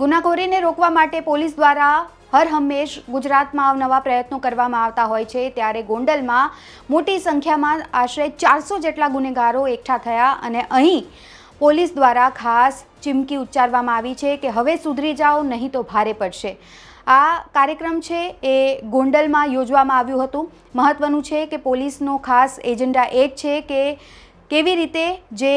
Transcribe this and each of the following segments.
ગુનાખોરીને રોકવા માટે પોલીસ દ્વારા હર હંમેશ ગુજરાતમાં નવા પ્રયત્નો કરવામાં આવતા હોય છે. ત્યારે ગોંડલમાં મોટી સંખ્યામાં આશરે ચારસો જેટલા ગુનેગારો એકઠા થયા અને અહીં પોલીસ દ્વારા ખાસ ચીમકી ઉચ્ચારવામાં આવી છે કે હવે સુધરી જાઓ, નહીં તો ભારે પડશે. આ કાર્યક્રમ છે એ ગોંડલમાં યોજવામાં આવ્યું હતું. મહત્વનું છે કે પોલીસનો ખાસ એજન્ડા એ જ છે કે કેવી રીતે જે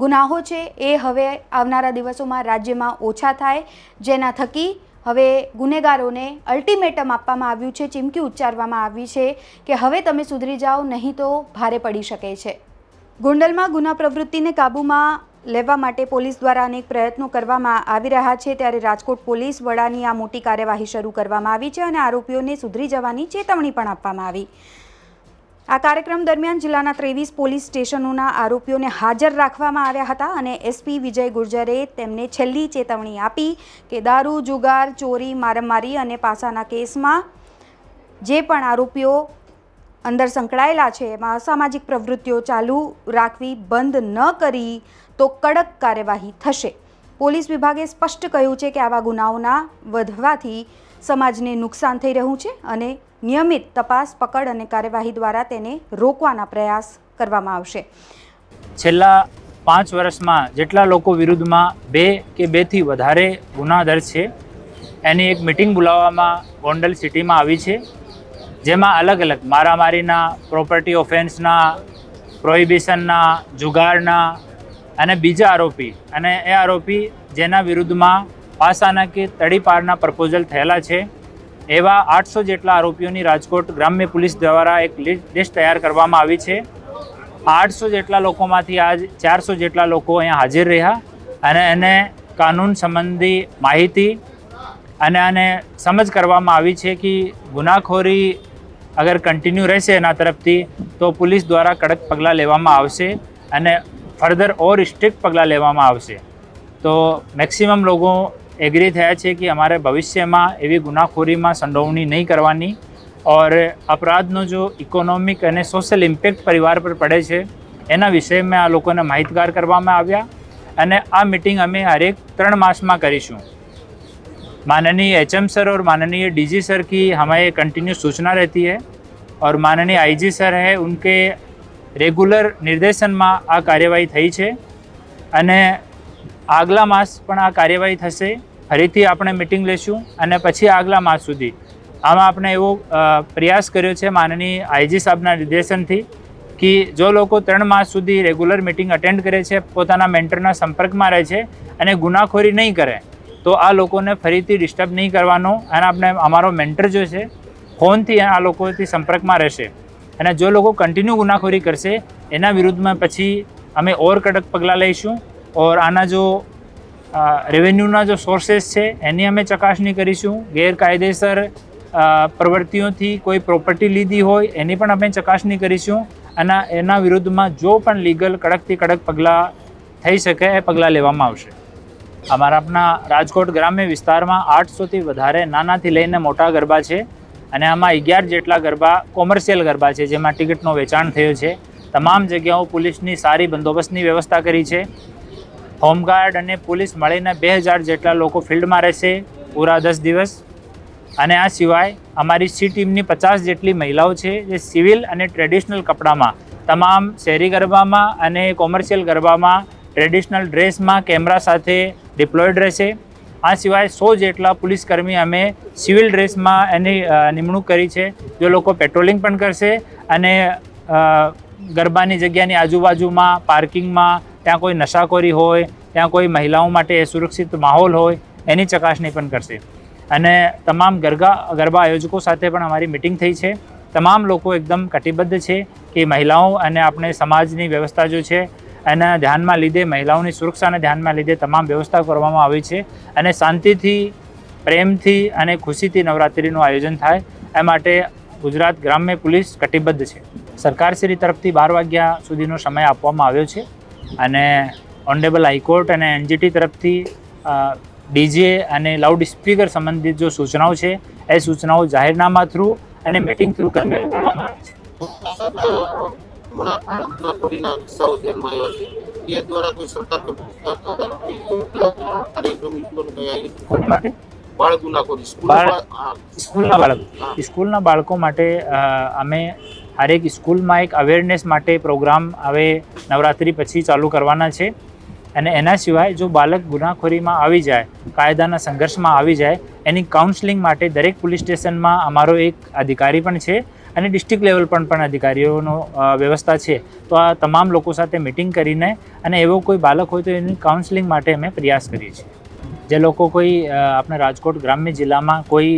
ગુનાહો છે, એ હવે આવનારા દિવસોમાં રાજ્યમાં ઓછા થાય. જેના થકી હવે ગુનેગારોને અલ્ટિમેટમ આપવામાં આવ્યું છે, ચીમકી ઉચ્ચારવામાં આવી છે કે હવે તમે સુધરી જાઓ, નહીં તો ભારે પડી શકે છે. ગોંડલમાં ગુના પ્રવૃત્તિને કાબૂમાં લેવા માટે પોલીસ દ્વારા અનેક પ્રયત્નો કરવામાં આવી રહ્યા છે. ત્યારે રાજકોટ પોલીસ વડાની આ મોટી કાર્યવાહી શરૂ કરવામાં આવી છે અને આરોપીઓને સુધરી જવાની ચેતવણી પણ આપવામાં આવી. આ કાર્યક્રમ દરમિયાન જિલ્લાના ત્રેવીસ પોલીસ સ્ટેશનોના આરોપીઓને હાજર રાખવામાં આવ્યા હતા અને એસપી વિજય ગુર્જરે તેમને છેલ્લી ચેતવણી આપી કે દારૂ, જુગાર, ચોરી, મારામારી અને પાસાના કેસમાં જે પણ આરોપીઓ અંદર સંકળાયેલા છે, એમાં અસામાજિક પ્રવૃત્તિઓ ચાલુ રાખવી બંધ ન કરી તો કડક કાર્યવાહી થશે. પોલીસ વિભાગે સ્પષ્ટ કહ્યું છે કે આવા ગુનાઓના વધવાથી સમાજને નુકસાન થઈ રહ્યું છે અને નિયમિત તપાસ, પકડ અને કાર્યવાહી દ્વારા તેને રોકવાના પ્રયાસ કરવામાં આવશે. છેલ્લા પાંચ વર્ષમાં જેટલા લોકો વિરુદ્ધમાં બે કે બેથી વધારે ગુના દર્જ છે, એની એક મિટિંગ બોલાવવામાં ગોંડલ સિટીમાં આવી છે, જેમાં અલગ અલગ મારામારીના પ્રોપર્ટી ઓફેન્સના પ્રોહિબિશનના જુગારના અને બીજા આરોપી, અને એ આરોપી જેના વિરુદ્ધમાં પાસાના કે તડીપારના પ્રપોઝલ થયેલા છે. એવા આઠસો જેટલા આરોપીઓની રાજકોટ ગ્રામ્ય પોલીસ દ્વારા એક લિસ્ટ તૈયાર કરવામાં આવી છે. આઠસો જેટલા લોકોમાંથી આજ ચારસો જેટલા લોકો અહીંયા હાજર રહ્યા અને એને કાનૂન સંબંધી માહિતી અને આને સમજ કરવામાં આવી છે કે ગુનાખોરી અગર કન્ટિન્યુ રહેશે એના તરફથી, તો પોલીસ દ્વારા કડક પગલાં લેવામાં આવશે અને ફર્ધર ઓર સ્ટ્રિક્ટ પગલાં લેવામાં આવશે. તો મેક્સિમમ લોકો એગ્રી થયા છે કે અમારે ભવિષ્યમાં એવી ગુનાખોરીમાં સંડોવણી નહીં કરવાની ઓર અપરાધનો જો ઇકોનોમિક અને સોશિયલ ઇમ્પેક્ટ પરિવાર પર પડે છે એના વિષયમાં આ લોકોને માહિતગાર કરવામાં આવ્યા અને આ મિટિંગ અમે હરેક ત્રણ માસમાં કરીશું माननीय एच एम सर और माननीय डीजी सर की हमें कंटिन्यू सूचना रहती है और माननीय आईजी सर है उनके રેગ્યુલર નિર્દેશનમાં આ કાર્યવાહી થઈ છે અને આગલા માસ પણ આ કાર્યવાહી થશે. ફરીથી આપણે મિટિંગ લેશું અને પછી આગલા માસ સુધી. આમાં આપણે એવો પ્રયાસ કર્યો છે માનનીય આઈજી સાહેબના નિર્દેશનથી કે જો લોકો ત્રણ માસ સુધી રેગ્યુલર મિટિંગ અટેન્ડ કરે છે, પોતાના મેન્ટરના સંપર્કમાં રહે છે અને ગુનાખોરી નહીં કરે, તો આ લોકોને ફરીથી ડિસ્ટર્બ નહીં કરવાનો અને આપણે અમારો મેન્ટર જો છે, ફોનથી આ લોકોથી સંપર્કમાં રહેશે. અને જો લોકો કન્ટિન્યુ ગુનાખોરી કરશે, એના વિરુદ્ધમાં પછી અમે ઓર કડક પગલાં લઈશું. ઓર આના જો રેવન્યુના જો સોર્સેસ છે એની અમે ચકાસણી કરીશું ગેરકાયદેસર પ્રવૃત્તિઓથી કોઈ પ્રોપર્ટી લીધી હોય એની પણ અમે ચકાસણી કરીશું અને એના વિરુદ્ધમાં જો પણ લીગલ કડકથી કડક પગલાં થઈ શકે એ પગલાં લેવામાં આવશે અમારા આપણા રાજકોટ ગ્રામ્ય વિસ્તારમાં આઠસોથી વધારે નાનાથી લઈને મોટા ગરબા છે અને આમાં અગિયાર જેટલા ગરબા કોમર્શિયલ ગરબા છે જેમાં ટિકિટનું વેચાણ થયું છે તમામ જગ્યાઓ પોલીસની સારી બંદોબસ્તની વ્યવસ્થા કરી છે હોમગાર્ડ અને પોલીસ મળીને બે હજાર જેટલા લોકો ફિલ્ડમાં રહેશે પૂરા દસ દિવસ. અને આ સિવાય અમારી સી ટીમની પચાસ જેટલી મહિલાઓ છે, જે સિવિલ અને ટ્રેડિશનલ કપડામાં, તમામ શહેરી ગરબામાં અને કોમર્શિયલ ગરબામાં, ટ્રેડિશનલ ડ્રેસમાં કેમેરા સાથે ડિપ્લોયડ રહેશે. આ સિવાય સો જેટલા પોલીસ કર્મી અમે સિવિલ ડ્રેસમાં એની નિમણૂક કરી છે, જે લોકો પેટ્રોલિંગ પણ કરશે અને ગરબાની જગ્યાની આજુબાજુમાં, પાર્કિંગમાં, ત્યાં કોઈ નશાખોરી હોય ત્યાં કોઈ મહિલાઓ માટે સુરક્ષિત માહોલ હોય, એની ચકાસણી પણ કરશે. અને તમામ ગરબા ગરબા આયોજકો સાથે પણ અમારી મિટિંગ થઈ છે. તમામ લોકો એકદમ કટિબદ્ધ છે કે મહિલાઓ અને આપણે સમાજની વ્યવસ્થા જો છે એના ધ્યાનમાં લીધે મહિલાઓની સુરક્ષાને ધ્યાનમાં લીધે તમામ વ્યવસ્થા કરવામાં આવી છે. અને શાંતિથી, પ્રેમથી અને ખુશીથી નવરાત્રિનું આયોજન થાય. એ માટે ગુજરાત ગ્રામ્ય પોલીસ કટિબદ્ધ છે. સરકારશ્રી તરફથી બાર વાગ્યા સુધીનો સમય આપવામાં આવ્યો છે. અને ઓનરેબલ હાઈકોર્ટ અને એનજીટી તરફથી ડીજે અને લાઉડ સ્પીકર સંબંધિત જો સૂચનાઓ છે એ સૂચનાઓ જાહેરનામા થ્રુ અને મિટિંગ થ્રુ સ્કૂલના બાળક. સ્કૂલના બાળકો માટે અમે હરેક સ્કૂલમાં એક અવેરનેસ માટે પ્રોગ્રામ હવે નવરાત્રિ પછી ચાલુ કરવાના છે. અને એના સિવાય જો બાળક ગુનાખોરીમાં આવી જાય, કાયદાના સંઘર્ષમાં આવી જાય, એની કાઉન્સલિંગ માટે દરેક પોલીસ સ્ટેશનમાં અમારો એક અધિકારી પણ છે અને ડિસ્ટ્રિક્ટ લેવલ પર પણ અધિકારીઓનો વ્યવસ્થા છે. તો આ તમામ લોકો સાથે મિટિંગ કરીને અને એવો કોઈ બાળક હોય તો એની કાઉન્સલિંગ માટે અમે પ્રયાસ કરીએ છીએ. જે લોકો કોઈ આપણા રાજકોટ ગ્રામ્ય જિલ્લામાં કોઈ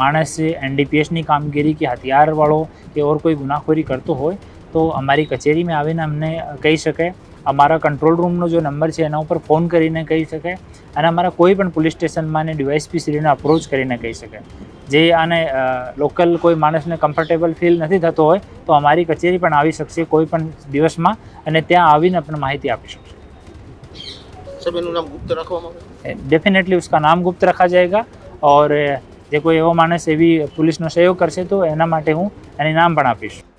માણસ એનડીપીએસની કામગીરી કે હથિયારવાળો કે ઓર કોઈ ગુનાખોરી કરતો હોય, તો અમારી કચેરીમાં આવીને અમને કહી શકે અમારા કંટ્રોલ રૂમનો જો નંબર છે એના ઉપર ફોન કરીને કહી શકે અને અમારા કોઈ પણ પોલીસ સ્ટેશનમાં એને ડીવાયસપી શ્રીને અપ્રોચ કરીને કહી શકે. જે આને લોકલ કોઈ માણસને કમ્ફર્ટેબલ ફીલ નથી થતો હોય તો અમારી કચેરી પણ આવી શકશે કોઈ પણ દિવસમાં અને ત્યાં આવીને પણ માહિતી આપી શકશે. ડેફિનેટલી ઉસકા નામ ગુપ્ત રખા જાયગા ઓર જે કોઈ એવો માણસ એવી પોલીસનો સહયોગ કરશે તો એના માટે હું એને નામ પણ આપીશ.